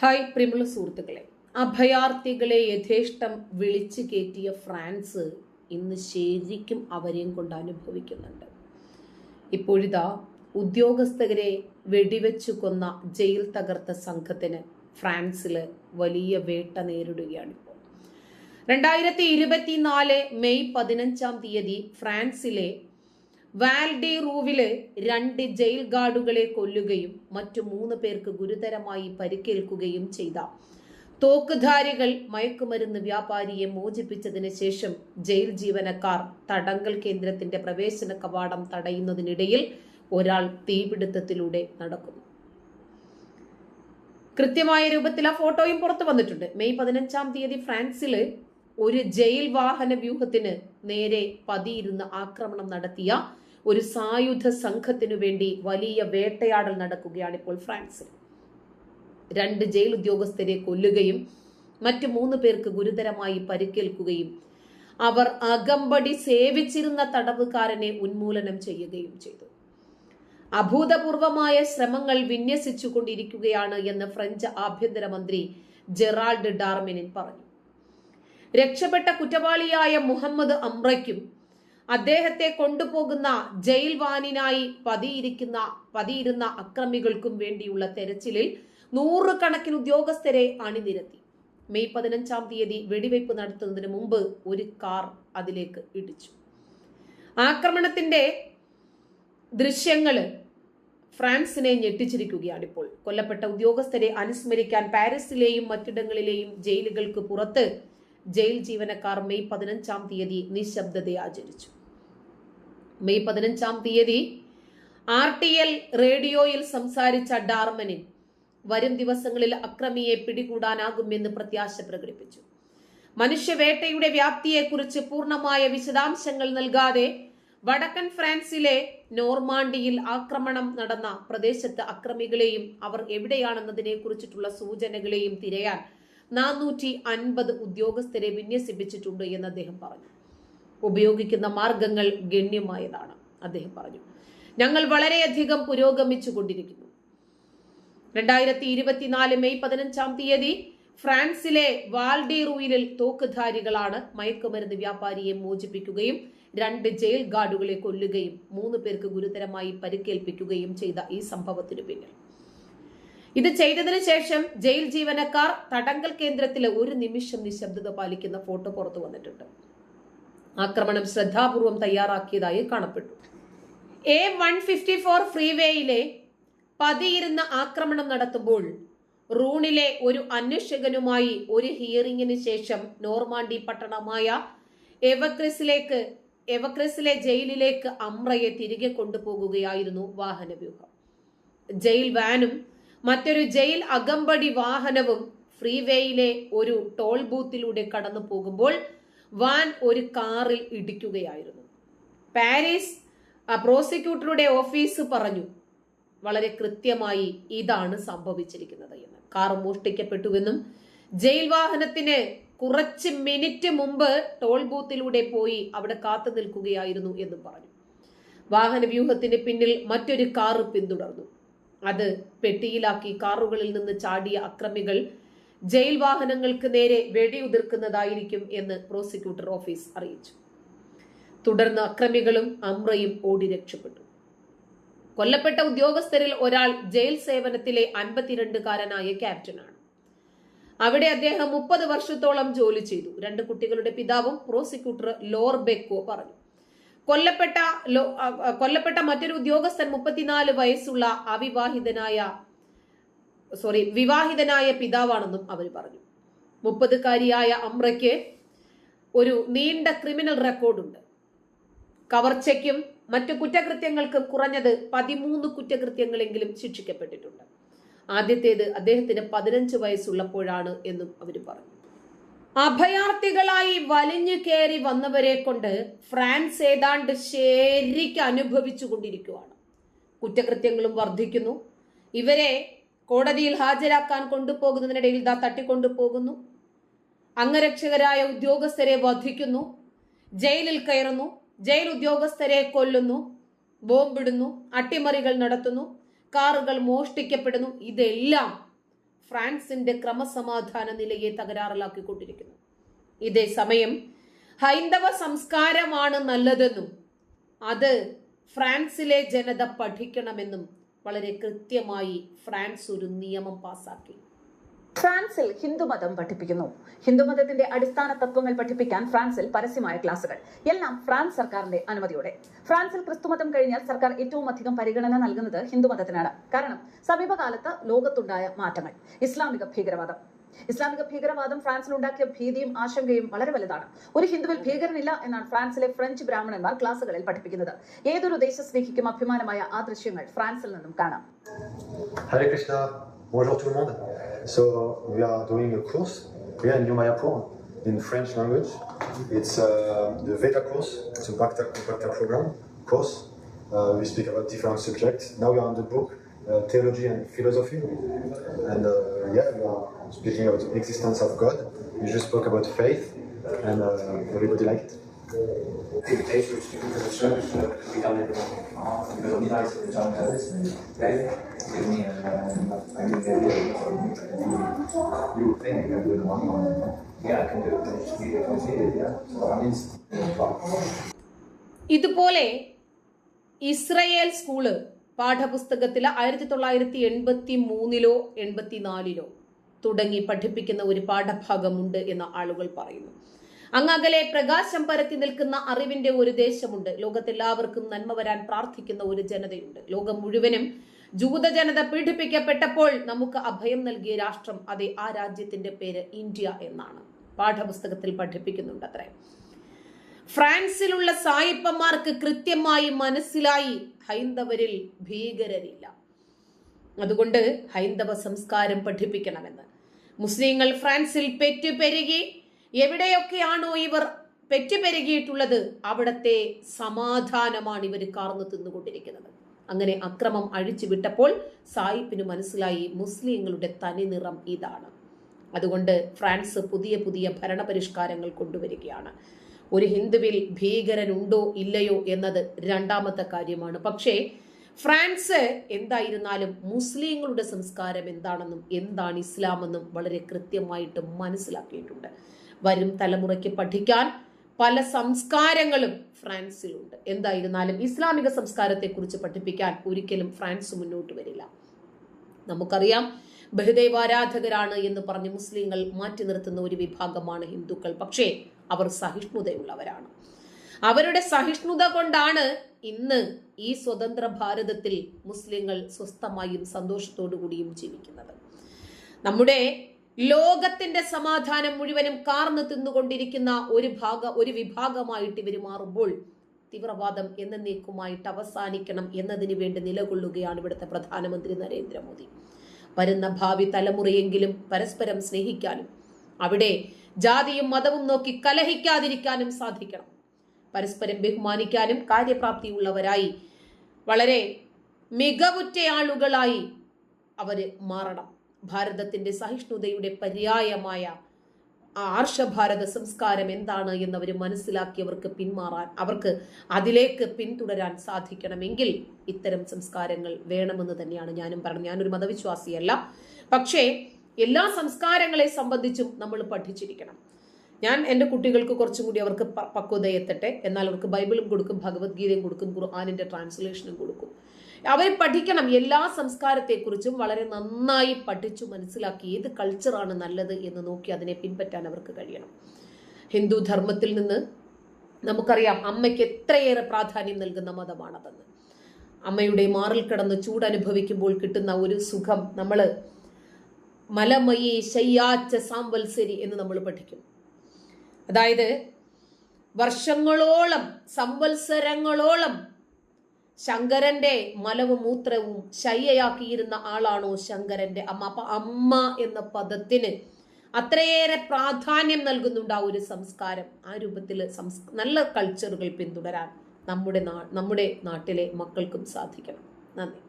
Hi പ്രിമുള സുഹൃത്തുക്കളെ. അഭയാർത്ഥികളെ യഥേഷ്ടം വിളിച്ചു കയറ്റിയ ഫ്രാൻസ് ഇന്ന് ശരിക്കും അവരെയും കൊണ്ട് അനുഭവിക്കുന്നുണ്ട്. ഇപ്പോഴിതാ ഉദ്യോഗസ്ഥരെ വെടിവെച്ചു കൊന്ന ജയിൽ തകർത്ത സംഘത്തിന് ഫ്രാൻസിൽ വലിയ വേട്ട നേരിടുകയാണിപ്പോൾ രണ്ടായിരത്തി ഇരുപത്തിനാല് മെയ് പതിനഞ്ചാം തീയതി ഫ്രാൻസിലെ വാൽഡി റൂവിലെ രണ്ട് ജയിൽ ഗാർഡുകളെ കൊല്ലുകയും മറ്റു മൂന്ന് പേർക്ക് ഗുരുതരമായി പരിക്കേൽക്കുകയും ചെയ്ത. തോക്കുധാരികൾ മയക്കുമരുന്ന് വ്യാപാരിയെ മോചിപ്പിച്ചതിന് ശേഷം ജയിൽ ജീവനക്കാർ തടങ്കൽ കേന്ദ്രത്തിന്റെ പ്രവേശന കവാടം തടയുന്നതിനിടയിൽ ഒരാൾ തീപിടുത്തത്തിലൂടെ നടക്കുന്നു. കൃത്യമായ രൂപത്തിൽ ആ ഫോട്ടോയും പുറത്തു വന്നിട്ടുണ്ട്. മെയ് പതിനഞ്ചാം തീയതി ഫ്രാൻസിൽ ഒരു ജയിൽ വാഹന വ്യൂഹത്തിന് നേരെ പതിയിരുന്ന് ആക്രമണം നടത്തിയ ഒരു സായുധ സംഘത്തിനു വേണ്ടി വലിയ വേട്ടയാടൽ നടക്കുകയാണ് ഇപ്പോൾ ഫ്രാൻസിൽ രണ്ട് ജയിൽ ഉദ്യോഗസ്ഥരെ കൊല്ലുകയും മറ്റു മൂന്ന് പേർക്ക് ഗുരുതരമായി പരിക്കേൽക്കുകയും അവർ അകമ്പടി സേവിച്ചിരുന്ന തടവുകാരനെ ഉന്മൂലനം ചെയ്യുകയും ചെയ്തു. അഭൂതപൂർവമായ ശ്രമങ്ങൾ വിന്യസിച്ചുകൊണ്ടിരിക്കുകയാണ് എന്ന് ഫ്രഞ്ച് ആഭ്യന്തരമന്ത്രി ജെറാൾഡ് ഡാർമിനിൻ പറഞ്ഞു. രക്ഷപ്പെട്ട കുറ്റവാളിയായ മുഹമ്മദ് അമ്രയ്ക്കും അദ്ദേഹത്തെ കൊണ്ടുപോകുന്ന ജയിൽ വാനിനായി പതിയിരിക്കുന്ന പതിയിരുന്ന അക്രമികൾക്കും വേണ്ടിയുള്ള തെരച്ചിലിൽ നൂറുകണക്കിന് ഉദ്യോഗസ്ഥരെ അണിനിരത്തി. മെയ് പതിനഞ്ചാം തീയതി വെടിവയ്പ് നടത്തുന്നതിന് മുമ്പ് ഒരു കാർ അതിലേക്ക് ഇടിച്ചു. ആക്രമണത്തിന്റെ ദൃശ്യങ്ങൾ ഫ്രാൻസിനെ ഞെട്ടിച്ചിരിക്കുകയാണ് ഇപ്പോൾ കൊല്ലപ്പെട്ട ഉദ്യോഗസ്ഥരെ അനുസ്മരിക്കാൻ പാരീസിലെയും മറ്റിടങ്ങളിലെയും ജയിലുകൾക്ക് പുറത്ത് ജയിൽ ജീവനക്കാർ മെയ് പതിനഞ്ചാം തീയതി നിശബ്ദത ആചരിച്ചു. മെയ് പതിനഞ്ചാം തീയതി ആർ ടി എൽ റേഡിയോയിൽ സംസാരിച്ച ഡാർമനിൻ വരും ദിവസങ്ങളിൽ അക്രമിയെ പിടികൂടാനാകുമെന്ന് പ്രത്യാശ പ്രകടിപ്പിച്ചു. മനുഷ്യവേട്ടയുടെ വ്യാപ്തിയെക്കുറിച്ച് പൂർണമായ വിശദാംശങ്ങൾ നൽകാതെ വടക്കൻ ഫ്രാൻസിലെ നോർമാണ്ടിയിൽ ആക്രമണം നടന്ന പ്രദേശത്ത് അക്രമികളെയും അവർ എവിടെയാണെന്നതിനെ കുറിച്ചിട്ടുള്ള സൂചനകളെയും തിരയാൻ നാനൂറ്റി അൻപത് ഉദ്യോഗസ്ഥരെ വിന്യസിപ്പിച്ചിട്ടുണ്ട് എന്ന് അദ്ദേഹം പറഞ്ഞു. ഉപയോഗിക്കുന്ന മാർഗങ്ങൾ ഗണ്യമായതാണ് അദ്ദേഹം പറഞ്ഞു. ഞങ്ങൾ വളരെയധികം പുരോഗമിച്ചു കൊണ്ടിരിക്കുന്നു രണ്ടായിരത്തി ഇരുപത്തിനാല് മെയ് പതിനഞ്ചാം തീയതി ഫ്രാൻസിലെ വാൽഡിറൂയിലിൽ തോക്കുധാരികളാണ് മയക്കുമരുന്ന് വ്യാപാരിയെ മോചിപ്പിക്കുകയും രണ്ട് ജയിൽ ഗാർഡുകളെ കൊല്ലുകയും മൂന്ന് പേർക്ക് ഗുരുതരമായി പരിക്കേൽപ്പിക്കുകയും ചെയ്ത ഈ സംഭവത്തിനു പിന്നിൽ. ഇത് ചെയ്തതിനു ശേഷം ജയിൽ ജീവനക്കാർ തടങ്കൽ കേന്ദ്രത്തിലെ ഒരു നിമിഷം നിശബ്ദത പാലിക്കുന്ന ഫോട്ടോ പുറത്തു വന്നിട്ടുണ്ട്. ആക്രമണം ശ്രദ്ധാപൂർവം തയ്യാറാക്കിയതായി കാണപ്പെട്ടു. എ വൺ ഫിഫ്റ്റി ഫോർ ഫ്രീവേയിലെ പതിയിരുന്ന ആക്രമണം നടത്തുമ്പോൾ റൂണിലെ ഒരു അന്വേഷകനുമായി ഒരു ഹിയറിംഗിന് ശേഷം നോർമാണ്ടി പട്ടണമായ എവക്രിസിലേക്ക് എവക്രിസിലെ ജയിലിലേക്ക് അമ്രയെ തിരികെ കൊണ്ടുപോകുകയായിരുന്നു വാഹനവ്യൂഹം. ജയിൽ വാനും മറ്റൊരു ജയിൽ അകമ്പടി വാഹനവും ഫ്രീവേയിലെ ഒരു ടോൾ ബൂത്തിലൂടെ കടന്നു പോകുമ്പോൾ വാൻ ഒരു കാറിൽ ഇടിക്കുകയായിരുന്നു. പാരീസ് പ്രോസിക്യൂട്ടറുടെ ഓഫീസ് പറഞ്ഞു വളരെ കൃത്യമായി ഇതാണ് സംഭവിച്ചിരിക്കുന്നത് എന്ന്. കാർ മോഷ്ടിക്കപ്പെട്ടുവെന്നും ജയിൽ വാഹനത്തിന് കുറച്ച് മിനിറ്റ് മുമ്പ് ടോൾ ബൂത്തിലൂടെ പോയി അവിടെ കാത്തു നിൽക്കുകയായിരുന്നു എന്നും പറഞ്ഞു. വാഹന വ്യൂഹത്തിന് പിന്നിൽ മറ്റൊരു കാർ പിന്തുടർന്നു. അത് പെട്ടിയിലാക്കി കാറുകളിൽ നിന്ന് ചാടിയ അക്രമികൾ ജയിൽ വാഹനങ്ങൾക്ക് നേരെ വെടിയുതിർക്കുന്നതായിരിക്കും എന്ന് പ്രോസിക്യൂട്ടർ ഓഫീസ് അറിയിച്ചു. തുടർന്ന് അക്രമികളും അമ്രയും ഓടി രക്ഷപ്പെട്ടു. കൊല്ലപ്പെട്ട ഉദ്യോഗസ്ഥരിൽ ഒരാൾ ജയിൽ സേവനത്തിലെ അൻപത്തിരണ്ടുകാരനായ ക്യാപ്റ്റനാണ്. അവിടെ അദ്ദേഹം മുപ്പത് വർഷത്തോളം ജോലി ചെയ്തു. രണ്ട് കുട്ടികളുടെ പിതാവും പ്രോസിക്യൂട്ടർ ലോർ ബെക്കോ പറഞ്ഞു. കൊല്ലപ്പെട്ട കൊല്ലപ്പെട്ട മറ്റൊരു ഉദ്യോഗസ്ഥൻ മുപ്പത്തിനാല് വയസ്സുള്ള അവിവാഹിതനായ സോറി വിവാഹിതനായ പിതാവാണെന്നും അവർ പറഞ്ഞു. മുപ്പതുകാരിയായ അമ്രയ്ക്ക് ഒരു നീണ്ട ക്രിമിനൽ റെക്കോർഡുണ്ട്. കവർച്ചയ്ക്കും മറ്റു കുറ്റകൃത്യങ്ങൾക്കും കുറഞ്ഞത് പതിമൂന്ന് കുറ്റകൃത്യങ്ങളെങ്കിലും ശിക്ഷിക്കപ്പെട്ടിട്ടുണ്ട്. ആദ്യത്തേത് അദ്ദേഹത്തിന് പതിനഞ്ച് വയസ്സുള്ളപ്പോഴാണ് എന്നും അവർ പറഞ്ഞു. അഭയാർത്ഥികളായി വലിഞ്ഞു കയറി വന്നവരെ കൊണ്ട് ഫ്രാൻസ് ഏതാണ്ട് ശരിക്ക് അനുഭവിച്ചു കൊണ്ടിരിക്കുകയാണ് കുറ്റകൃത്യങ്ങളും വർദ്ധിക്കുന്നു. ഇവരെ കോടതിയിൽ ഹാജരാക്കാൻ കൊണ്ടുപോകുന്നതിനിടയിൽ ദാ തട്ടിക്കൊണ്ടുപോകുന്നു. അംഗരക്ഷകരായ ഉദ്യോഗസ്ഥരെ വധിക്കുന്നു. ജയിലിൽ കയറുന്നു. ജയിൽ ഉദ്യോഗസ്ഥരെ കൊല്ലുന്നു. ബോംബിടുന്നു. അട്ടിമറികൾ നടത്തുന്നു. കാറുകൾ മോഷ്ടിക്കപ്പെടുന്നു. ഇതെല്ലാം ഫ്രാൻസിന്റെ ക്രമസമാധാന നിലയെ തകരാറിലാക്കിക്കൊണ്ടിരിക്കുന്നു. ഇതേ സമയം ഹൈന്ദവ സംസ്കാരമാണ് നല്ലതെന്നും അത് ഫ്രാൻസിലെ ജനത പഠിക്കണമെന്നും വളരെ കൃത്യമായി ഫ്രാൻസ് ഒരു നിയമം പാസാക്കി. ഫ്രാൻസിൽ ഹിന്ദുമതം പഠിപ്പിക്കുന്നു. ഹിന്ദുമതത്തിന്റെ അടിസ്ഥാന തത്വങ്ങൾ പഠിപ്പിക്കാൻ ഫ്രാൻസിൽ പരസ്യമായ ക്ലാസുകൾ. എല്ലാം ഫ്രാൻസ് സർക്കാരിന്റെ അനുമതിയോടെ. ഫ്രാൻസിൽ ക്രിസ്തുമതം കഴിഞ്ഞാൽ സർക്കാർ ഏറ്റവും അധികം പരിഗണന നൽകുന്നത് ഹിന്ദുമതത്തിനാണ് കാരണം സമീപകാലത്ത് ലോകത്തുണ്ടായ മാറ്റങ്ങൾ. ഇസ്ലാമിക ഭീകരവാദം. ഇസ്ലാമിക ഭീകരവാദം ഫ്രാൻസിൽ ഉണ്ടാക്കിയ ഭീതിയും ആശങ്കയും വളരെ വലുതാണ്. ഒരു ഹിന്ദുവിൽ ഭീകരനില്ല എന്നാണ് ഫ്രാൻസിലെ ഫ്രഞ്ച് ബ്രാഹ്മണന്മാർ ക്ലാസുകളിൽ പഠിപ്പിക്കുന്നത്. ഏതൊരു ദേശസ്നേഹിക്കും അഭിമാനമായ ആ ദൃശ്യങ്ങൾ ഫ്രാൻസിൽ നിന്നും കാണാം. Hare Krishna, bonjour tout le monde. So we are doing a course here in New Mayapur in French language. It's uh, the Veda course. It's a Bhakta, Bhakta program course. Uh, we speak about different subjects. Now we are on the book uh, theology and philosophy, and uh, yeah, we are speaking about the existence of God. We just spoke about faith, and uh, everybody liked it. ഇതുപോലെ Israel school പാഠപുസ്തകത്തിൽ ആയിരത്തി തൊള്ളായിരത്തി എൺപത്തി മൂന്നിലോ എൺപത്തിനാലിലോ തുടങ്ങി പഠിപ്പിക്കുന്ന ഒരു പാഠഭാഗമുണ്ട് എന്ന് ആളുകൾ പറയുന്നു. അങ്ങകലെ പ്രകാശം പരത്തി നിൽക്കുന്ന അറിവിന്റെ ഒരു ദേശമുണ്ട്. ലോകത്തെല്ലാവർക്കും നന്മ വരാൻ പ്രാർത്ഥിക്കുന്ന ഒരു ജനതയുണ്ട്. ലോകം മുഴുവനും ജൂത ജനത പീഡിപ്പിക്കപ്പെട്ടപ്പോൾ നമുക്ക് അഭയം നൽകിയ രാഷ്ട്രം അതെ ആ രാജ്യത്തിന്റെ പേര് ഇന്ത്യ എന്നാണ്. പാഠപുസ്തകത്തിൽ പഠിപ്പിക്കുന്നുണ്ട് അത്രേ. ഫ്രാൻസിലുള്ള സായിപ്പന്മാർക്ക് കൃത്യമായി മനസ്സിലായി ഹൈന്ദവരിൽ ഭീകരരില്ല. അതുകൊണ്ട് ഹൈന്ദവ സംസ്കാരം പഠിപ്പിക്കണമെന്ന്. മുസ്ലിങ്ങൾ ഫ്രാൻസിൽ പെറ്റുപെരുകി എവിടെയൊക്കെയാണോ ഇവർ പെറ്റുപെരുകിയിട്ടുള്ളത് അവിടത്തെ സമാധാനമാണ് ഇവർ കാർന്നു തിന്നുകൊണ്ടിരിക്കുന്നത്. അങ്ങനെ അക്രമം അഴിച്ചു വിട്ടപ്പോൾ സായിപ്പിന് മനസ്സിലായി മുസ്ലിങ്ങളുടെ തനിനിറം ഇതാണ്. അതുകൊണ്ട് ഫ്രാൻസ് പുതിയ പുതിയ ഭരണപരിഷ്കാരങ്ങൾ കൊണ്ടുവരികയാണ്. ഒരു ഹിന്ദുവിൽ ഭീകരനുണ്ടോ ഇല്ലയോ എന്നത് രണ്ടാമത്തെ കാര്യമാണ്. പക്ഷേ ഫ്രാൻസ് എന്തായിരുന്നാലും മുസ്ലിങ്ങളുടെ സംസ്കാരം എന്താണെന്നും എന്താണ് ഇസ്ലാമെന്നും വളരെ കൃത്യമായിട്ട് മനസ്സിലാക്കിയിട്ടുണ്ട്. വരും തലമുറയ്ക്ക് പഠിക്കാൻ പല സംസ്കാരങ്ങളും ഫ്രാൻസിലുണ്ട്. എന്തായിരുന്നാലും ഇസ്ലാമിക സംസ്കാരത്തെക്കുറിച്ച് പഠിപ്പിക്കാൻ ഒരിക്കലും ഫ്രാൻസ് മുന്നോട്ട് വരില്ല. നമുക്കറിയാം ബഹുദൈവാരാധകരാണ് എന്ന് പറഞ്ഞ് മുസ്ലിങ്ങൾ മാറ്റി നിർത്തുന്ന ഒരു വിഭാഗമാണ് ഹിന്ദുക്കൾ. പക്ഷേ അവർ സഹിഷ്ണുതയുള്ളവരാണ്. അവരുടെ സഹിഷ്ണുത കൊണ്ടാണ് ഇന്ന് ഈ സ്വതന്ത്ര ഭാരതത്തിൽ മുസ്ലിങ്ങൾ സ്വസ്ഥമായും സന്തോഷത്തോടു കൂടിയും ജീവിക്കുന്നത്. നമ്മുടെ ലോകത്തിന്റെ സമാധാനം മുഴുവനും കാർന്നു തിന്നുകൊണ്ടിരിക്കുന്ന ഒരു ഭാഗ ഒരു വിഭാഗമായിട്ട് ഇവർ മാറുമ്പോൾ തീവ്രവാദം എന്ന എന്നേക്കുമായിട്ട് അവസാനിക്കണം എന്നതിന് വേണ്ടി നിലകൊള്ളുകയാണ് ഇവിടുത്തെ പ്രധാനമന്ത്രി നരേന്ദ്രമോദി. വരുന്ന ഭാവി തലമുറയെങ്കിലും പരസ്പരം സ്നേഹിക്കാനും അവിടെ ജാതിയും മതവും നോക്കി കലഹിക്കാതിരിക്കാനും സാധിക്കണം. പരസ്പരം ബഹുമാനിക്കാനും കാര്യപ്രാപ്തിയുള്ളവരായി വളരെ മികവുറ്റ ആളുകളായി അവർ മാറണം. ഭാരതത്തിന്റെ സഹിഷ്ണുതയുടെ പര്യായമായ ആർഷഭാരത സംസ്കാരം എന്താണ് എന്നവർ മനസ്സിലാക്കിയവർക്ക് പിന്മാറാൻ അവർക്ക് അതിലേക്ക് പിന്തുടരാൻ സാധിക്കണമെങ്കിൽ ഇത്തരം സംസ്കാരങ്ങൾ വേണമെന്ന് തന്നെയാണ് ഞാനും പറഞ്ഞത്. ഞാനൊരു മതവിശ്വാസിയല്ല. പക്ഷേ എല്ലാ സംസ്കാരങ്ങളെ സംബന്ധിച്ചും നമ്മൾ പഠിച്ചിരിക്കണം. ഞാൻ എന്റെ കുട്ടികൾക്ക് കുറച്ചും കൂടി അവർക്ക് പക്വതയെത്തട്ടെ. എന്നാൽ അവർക്ക് ബൈബിളും കൊടുക്കും ഭഗവത്ഗീതയും കൊടുക്കും ഖുർആാനിന്റെ ട്രാൻസ്ലേഷനും കൊടുക്കും. അവർ പഠിക്കണം എല്ലാ സംസ്കാരത്തെക്കുറിച്ചും വളരെ നന്നായി പഠിച്ചു മനസ്സിലാക്കി ഏത് കൾച്ചറാണ് നല്ലത് എന്ന് നോക്കി അതിനെ പിൻപറ്റാൻ അവർക്ക് കഴിയണം. ഹിന്ദു ധർമ്മത്തിൽ നിന്ന് നമുക്കറിയാം അമ്മയ്ക്ക് എത്രയേറെ പ്രാധാന്യം നൽകുന്ന മതമാണതെന്ന്. അമ്മയുടെ മാറിൽ കിടന്ന് ചൂടനുഭവിക്കുമ്പോൾ കിട്ടുന്ന ഒരു സുഖം നമ്മൾ മലമയി ശയ്യാച്ച സാംവത്സരി എന്ന് നമ്മൾ പഠിക്കും. അതായത് വർഷങ്ങളോളം സംവത്സരങ്ങളോളം ശങ്കരന്റെ മലവും മൂത്രവും ശയ്യയാക്കിയിരുന്ന ആളാണോ ശങ്കരന്റെ അമ്മ? അപ്പൊ അമ്മ എന്ന പദത്തിന് അത്രയേറെ പ്രാധാന്യം നൽകുന്നുണ്ട് ആ ഒരു സംസ്കാരം. ആ രൂപത്തിൽ നല്ല കൾച്ചറുകൾ പിന്തുടരാൻ നമ്മുടെ നമ്മുടെ നാട്ടിലെ മക്കൾക്കും സാധിക്കണം. നന്ദി.